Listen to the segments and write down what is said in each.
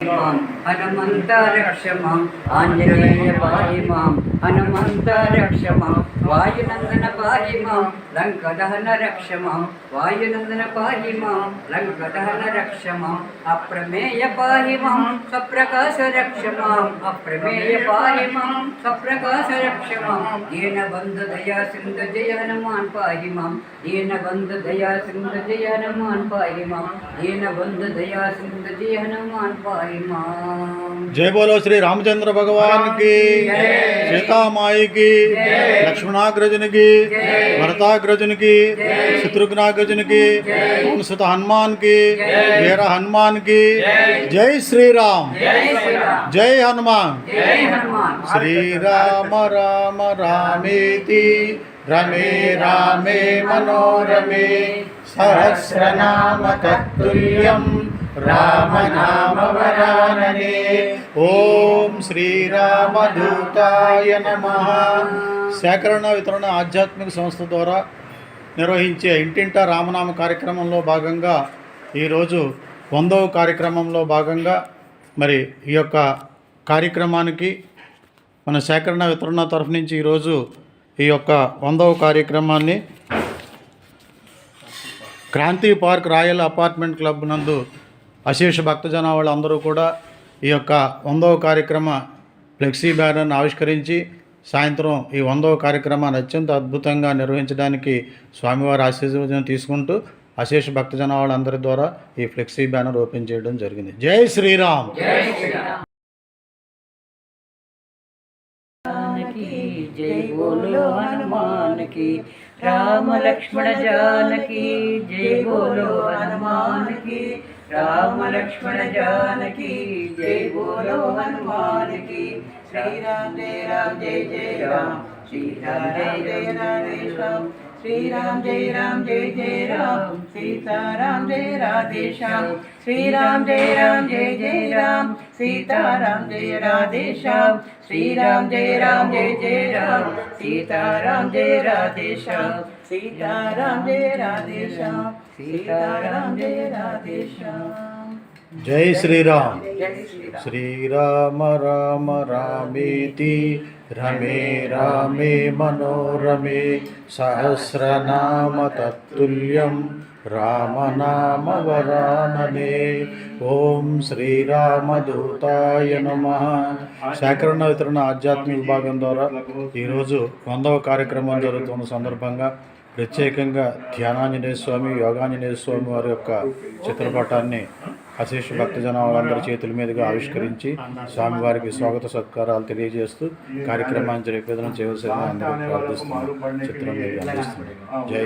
ഹനുമന്ത രക്ഷമാം ആഞ്ജനേയ വായിമാം ഹനുമന്ത രക്ഷമാം वायुनंदन पाहि माँ लङ्कदहन रक्ष माँ वायुनंदन पाहि माँ लङ्कदहन रक्ष माँ अप्रमेय पाहि माँ सप्रकाश रक्ष माँ अप्रमेय पाहि माँ सप्रकाश रक्ष माँ येन बन्ध दया सिन्ध जय हनुमान् पाहि माँ येन बन्ध दया सिन्ध जय हनुमान् पाहि माँ येन बन्ध दया सिन्ध जय हनुमान् पाहि माँ जय बोलो श्री रामचंद्र भगवान की सीता माई की लक्ष्मण లక్ష్మణాగ్రజునికి భరతాగ్రజునికి శత్రుఘ్నాగ్రజునికి సుత హనుమాన్కి వీర హనుమాన్కి జై శ్రీరామ్. జై హనుమాన్. శ్రీరామ రామ రామేతి రమే రామే మనోరమే సహస్రనామ తత్తుల్యం. రామనామవరాననే ఓం శ్రీరామదూతాయ నమ సేకరణ వితరణ ఆధ్యాత్మిక సంస్థ ద్వారా నిర్వహించే ఇంటింటా రామనామ కార్యక్రమంలో భాగంగా ఈరోజు వందవ కార్యక్రమంలో భాగంగా మరి ఈ యొక్క కార్యక్రమానికి మన సేకరణ వితరణ తరఫు నుంచి ఈరోజు ఈ యొక్క వందవ కార్యక్రమాన్ని Kranti park royal apartment club నందు అశేష భక్తజన వాళ్ళందరూ కూడా ఈ యొక్క వందవ కార్యక్రమ ఫ్లెక్సీ బ్యానర్ను ఆవిష్కరించి సాయంత్రం ఈ వందవ కార్యక్రమాన్ని అత్యంత అద్భుతంగా నిర్వహించడానికి స్వామివారి ఆశీర్వచనం తీసుకుంటూ అశేష భక్తజన వాళ్ళందరి ద్వారా ఈ ఫ్లెక్సీ బ్యానర్ ఓపెన్ చేయడం జరిగింది. జై శ్రీరామ్! రామ లక్ష్మణ జానకి జయ బోలో హనుమానికి రామ లక్ష్మణ జానకి జై బోలో హనుమానికి. శ్రీరామ్ జయ రామ్ జయ జయ రామ్. శ్రీరామ్ జయ జయ రాధేశ్యామ్ శ్రీరామ్ జయ రామ్ జయ జయ రామ్. సీతారాం జయ రాధేశ్యామ్. శ్రీరామ్ జయ రామ్ జయ జయ రామ్. సీతారాం జయ రాధేశ్యామ్. శ్రీరామ్ జయ రామ్ జయ జయ రామ్. సీతారాం జయ రాధేశ్యామ్. జై శ్రీరామ్. శ్రీరామ. రామ రామేతి రమే రామే మనోరమే సహస్రనామ తత్తుల్యం రామనామవరాననే. ఓం శ్రీరామదూతాయ నమ. సేకరణ వితరణ ఆధ్యాత్మిక విభాగం ద్వారా ఈరోజు వందవ కార్యక్రమం జరుగుతున్న సందర్భంగా ప్రత్యేకంగా ధ్యానాంజనేయ స్వామి యోగాంజనేయ స్వామి వారి యొక్క చిత్రపటాన్ని అశేష భక్తజన వాళ్ళందరి చేతుల మీదుగా ఆవిష్కరించి స్వామివారికి స్వాగత సత్కారాలు తెలియజేస్తూ కార్యక్రమాన్ని జరిపేదనం చేయవలసిన చిత్రం జై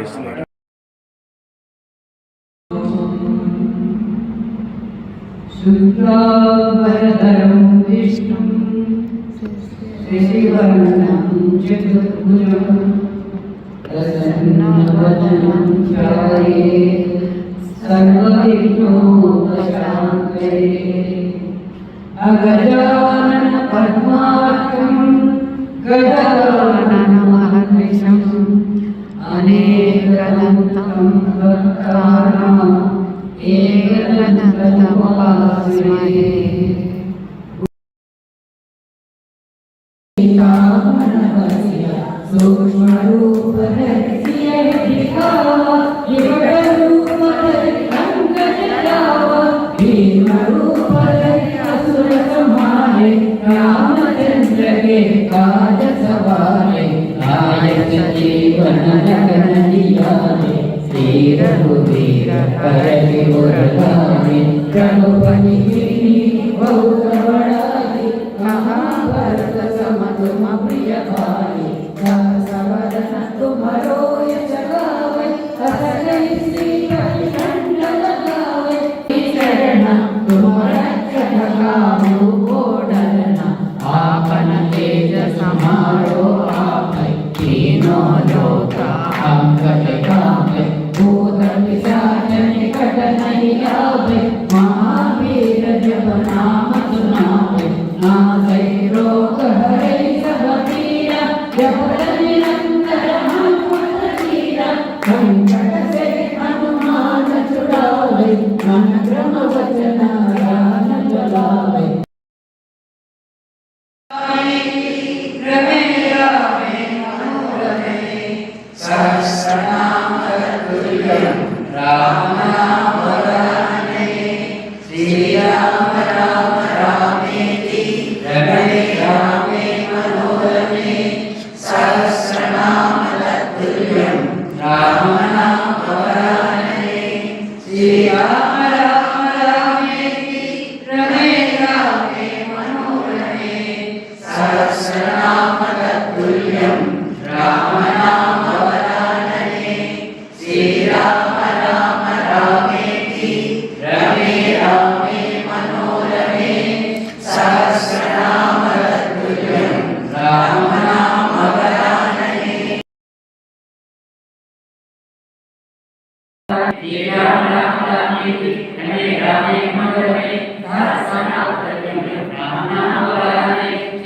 प्रसन्नवदनञ्चाये सर्वविघ्नोपशान्तये अगजानन पद्मार्कं गदा ೀರಘುವೀರೇ ಗಣಪತಿ ಮಹಾರಾಜಿ ಮಹಾ नायक जीवन लगन दियारे श्री रघुवीर हर రామ రామ రామే శ్రీరామ రామ రామేతి రమణే రామే మనోరమే సహస్రనామ తుల్యం రామ నామ వరానే శ్రీరామ రామ రామేతి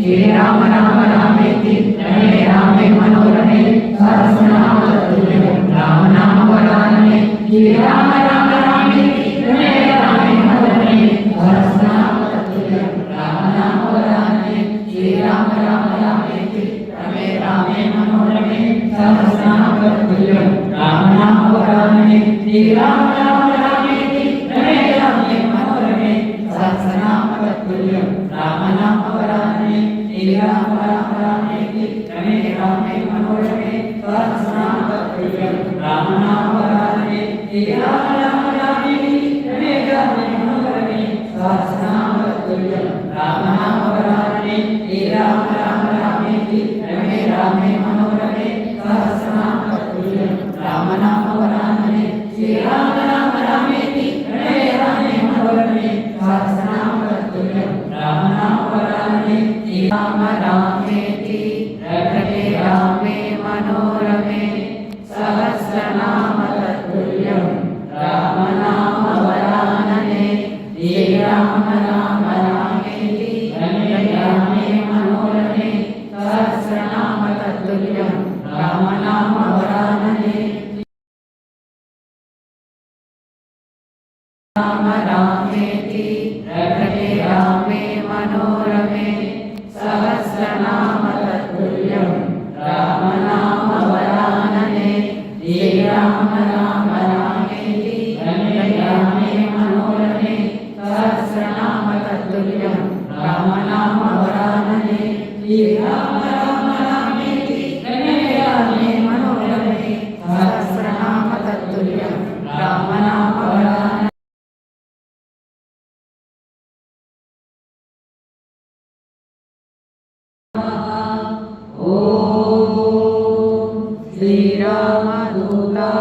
श्री राम राम रामेति रमे रामे मनोरमे सहस्रनाम तत्तुल्यं राम नाम वरानने श्री राम राम रामेति रमे रामे मनोरमे सहस्रनाम तत्तुल्यं राम नाम वरानने श्री राम राम रामेति रमे रामे मनोरमे सहस्रनाम तत्तुल्यं राम नाम वरानने श्री राम राम Amém.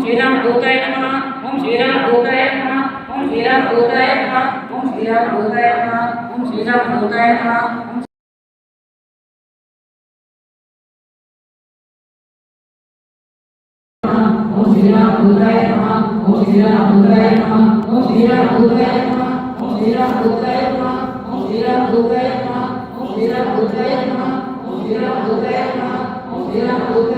श्रीराम भूताय नमः ओम श्रीराम भूताय नमः श्री राम भगवताय नमः ओम श्री राम भगवताय नमः ओम श्री राम भगवताय नमः ओम श्री राम भगवताय नमः ओम श्री राम भगवताय नमः ओम श्री राम भगवताय नमः ओम श्री राम भगवताय नमः ओम श्री राम भगवताय नमः ओम श्री राम भगवताय नमः ओम श्री राम भगवताय नमः ओम श्री राम भगवताय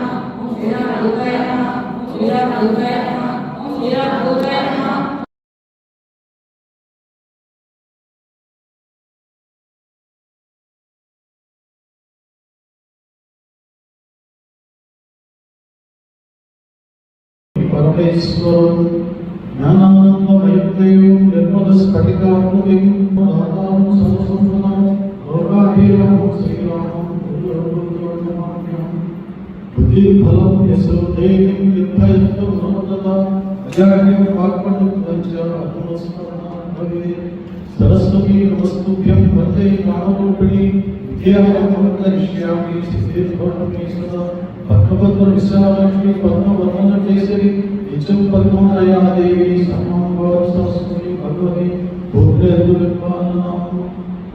నమః ఓం శ్రీరామదూతాయ నమః ఓం శ్రీరామదూతాయ నమః బుద్ధిఫలం యశోధేయం నిర్భయత్వం నమదత అజాడ్యం వాక్పటుత్వం చ అనుస్మరణం భవేత్ సరస్వతీ నమస్తుభ్యం వందే కామరూపిణి విద్యారంభం కరిష్యామి సిద్ధిర్భవమి సదా పద్మపద్మ విశాలక్ష్మి పద్మవర్ణన కేసరి నిత్యం పద్మోదయా దేవి సమం సరస్వతి భగవతి భూర్యర్గురుపాలనాం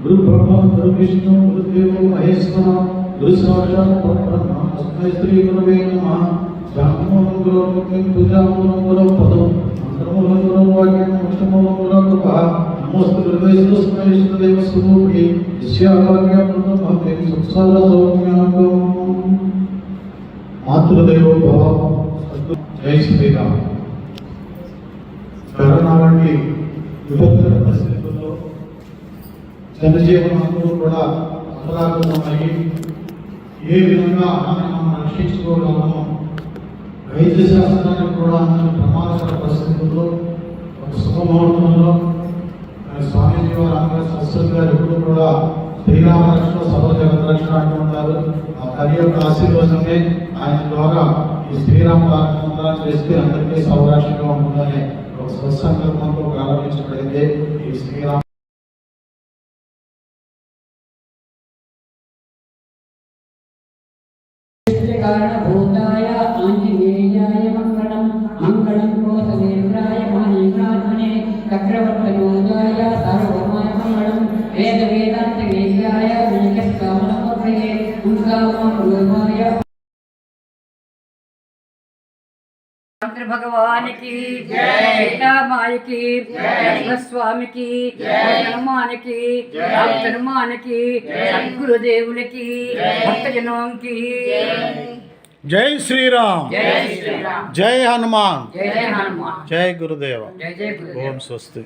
గురు బ్రహ్మ గురు విష్ణు గురుదేవో మహేశ్వర గురు సాక్షాత్ పరబ్రహ్మ తస్మై పూజామూలం గురు పదం మంత్రమూలం గురు వాక్యం మోక్షమూలం గురు కృప నమోస్తు గురువేశ్వరస్మై ఇష్టదేవ స్వరూపిణి యస్యావాక్య సంసార మాతృదేవో భవ జై శ్రీరామ్ కరోనా వంటి పరిస్థితుల్లో జనజీవనం అందరూ కూడా అమలాకులమయ్యి ఏ విధంగా మనం మనం రక్షించుకోగలమో వైద్య శాస్త్రానికి కూడా అందరూ ప్రమాదకర పరిస్థితుల్లో ఒక శుభముహూర్తంలో స్వామీజీ వారు అందరూ సరస్వతి గారు ఎప్పుడు కూడా శ్రీరామ సభ జగత్ రక్షణ అంటూ ఉంటారు. ఆ తల్లి యొక్క ఆశీర్వాదమే ఆయన ద్వారా ఈ శ్రీరామ కార్యక్రమాలు చేస్తే అందరికీ సౌరాష్ట్రంగా ఉంటుందని ఒక సత్సంకల్పంతో ప్రారంభించబడింది. ఈ శ్రీరామ కారణభూతాయ ఆంజనేయాయ మంగళం మంగళం కోసలేంద్రాయ మహేంద్రాత్మనే చక్రవర్తనోదాయ సార్వభౌమాయ మంగళం వేద భగవానికి సీతామాయకి స్వామికి హనుమానికి హనుమానికి సద్గురుదేవులకి భక్తజనంకి జై. శ్రీరామ్. జై హనుమాన్ జై జై హనుమాన్. జై గురుదేవ. జై జై గురుదేవ్. ఓం స్వస్తి.